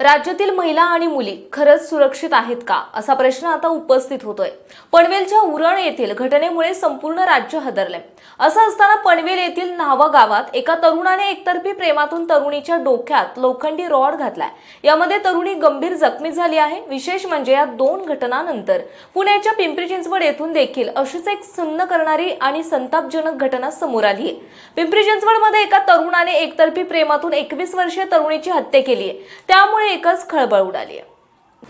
राज्यातील महिला आणि मुली खरंच सुरक्षित आहेत का? असा प्रश्न आता उपस्थित होतोय. पनवेलच्या उरण येथील घटनेमुळे संपूर्ण राज्य हदरले असं असताना पनवेल येथील न्हावा गावात एका तरुणाने एकतर्फी प्रेमातून तरुणीच्या डोक्यात लोखंडी रॉड घातलाय. यामध्ये तरुणी गंभीर जखमी झाली आहे. विशेष म्हणजे या दोन घटनानंतर पुण्याच्या पिंपरी चिंचवड येथून देखील अशीच एक सुन्न करणारी आणि संतापजनक घटना समोर आली आहे पिंपरी चिंचवडमध्ये एका तरुणाने एकतर्फी प्रेमातून एकवीस वर्षीय तरुणीची हत्या केली आहे त्यामुळे एकच खळबळ उडाली आहे.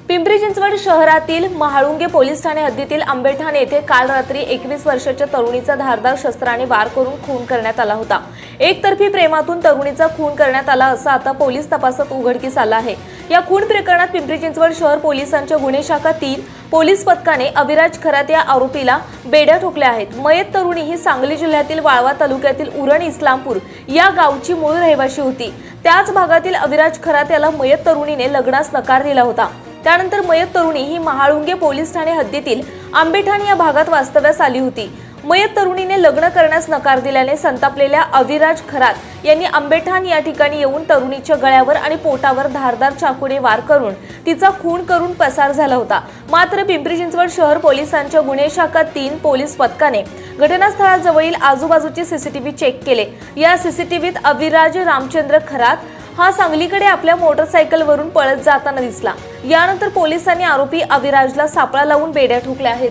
पिंपरी चिंचवड शहरातील महाळुंगे पोलीस ठाणे हद्दीतील आंबेठाणे येथे काल रात्री एकवीस वर्षाच्या तरुणीचा धारदार शस्त्राने वार करून खून करण्यात आला होता. एकतर्फी प्रेमातून तरुणीचा खून करण्यात आला असं आता पोलीस तपासात उघडकीस आलं आहे. या खून प्रकरणात पिंपरी चिंचवड शहर पोलिसांच्या गुन्हे शाखा तीन पोलीस पथकाने अविराज खरात या आरोपीला बेड्या ठोकल्या आहेत. मयत तरुणी ही सांगली जिल्ह्यातील वाळवा तालुक्यातील उरण इस्लामपूर या गावची मूळ रहिवाशी होती. त्याच भागातील अविराज खरात याला मयत तरुणीने लग्नास नकार दिला होता. त्यानंतर मयत तरुणी ही महाळुंगे पोलीस ठाणे हद्दीतील आंबेठाण या भागात वास्तव्यास आली होती. मयत तरुणीने लग्न करण्यास नकार दिल्याने संतापलेल्या अविराज खरात यांनी आंबेठाण या ठिकाणी येऊन तरुणीच्या गळ्यावर आणि पोटावर धारदार चाकूने वार करून तिचा खून करून पसार झाला होता. मात्र पिंपरी चिंचवड शहर पोलिसांच्या गुन्हे शाखा तीन पोलीस पथकाने घटनास्थळाजवळील आजूबाजूचे सीसीटीव्ही चेक केले. या सीसीटीव्हीत अविराज रामचंद्र खरात हा सांगलीकडे आपल्या मोटरसायकलवरून पळत जाताना दिसला. यानंतर पोलिसांनी आरोपी अविराजला सापळा लावून बेड्या ठोकल्या आहेत.